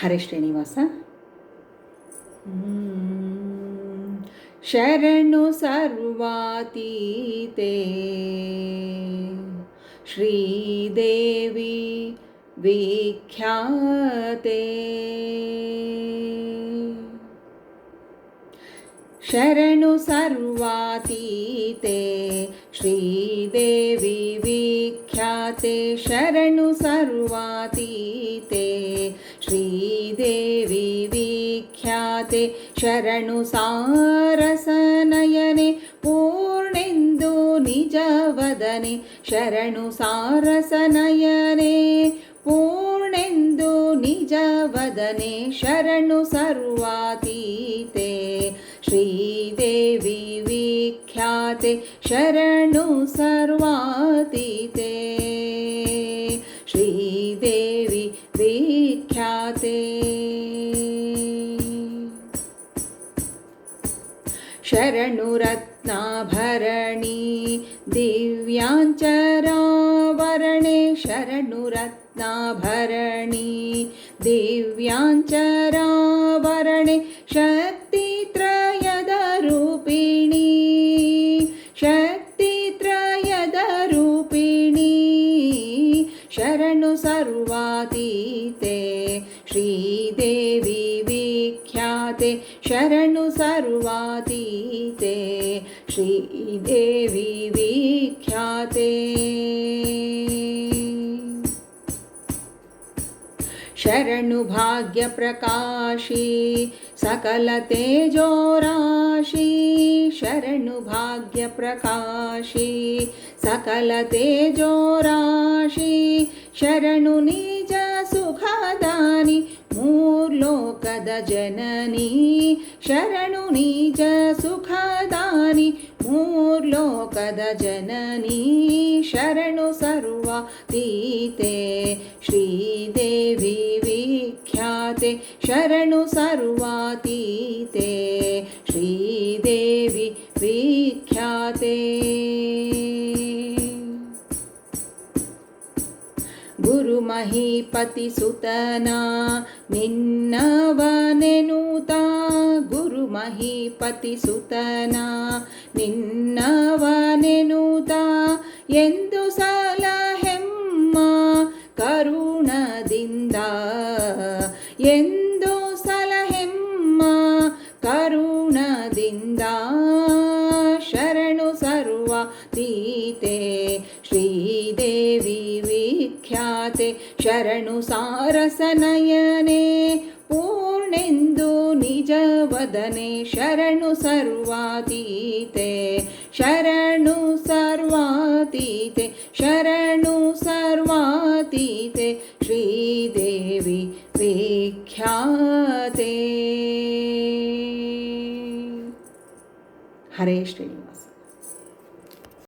ಹರೇ ಶ್ರೀನಿವಾಸ. ಶರಣು ಸರ್ವಾತೀತೆ. ಶ್ರೀದೇವಿ ವಿಖ್ಯಾತೆ. ಶರಣು ಸರ್ವಾತೀತೆ. ಶ್ರೀದೇವಿ ವಿಖ್ಯಾತೆ. ಶರಣು ಸರ್ವಾತೀತೆ. देवी विख्याते शरणुसारसनयने पूर्णेन्दु निजवदने शरणुसारसनयने पूर्णेन्दु निजवदने शरणु सर्वातीते श्रीदेवी विख्याते शरणु सर्वातीते श्रीदेविख्याते शरणुरत्नाभरणी दिव्याञ्चरावरणे शरणुरत्नाभरणी दिव्याञ्चरावरणे शक् ती श्रीदेवी विख्याते शरणु सर्वातीते श्रीदेवी विख्याते। शरणुभाग्यप्रकाशी सकलते जोराशि शरणुभाग्यप्रकाशी सकलते जोराशि शरणुनि सुखादानि मूर् लोकदजननी शरणुनिजसुखदानि मूर् लोकदजननी शरणु सरुवातीते श्रीदेविख्याते शरणु सरुवातीते श्रीदे विख्याते। ಗುರು ಮಹೀಪತಿ ಸುತನ ನಿನ್ನವನೆನುತ ಎಂದು ಸಲಹೆಮ್ಮ ಕರುಣದಿಂದ ಎಂದು ಸಲಹೆಮ್ಮ ಕರುಣದಿಂದ ಶರಣು ಸರ್ವಾತೀತೆ ಶ್ರೀದೇವಿ शरणुसारसनयने पूर्णेन्दु निजवदने शरणु सर्वातीते शरणु सर्वातीते शरणु सर्वातीते श्रीदेविख्याते हरे श्रीनिवास।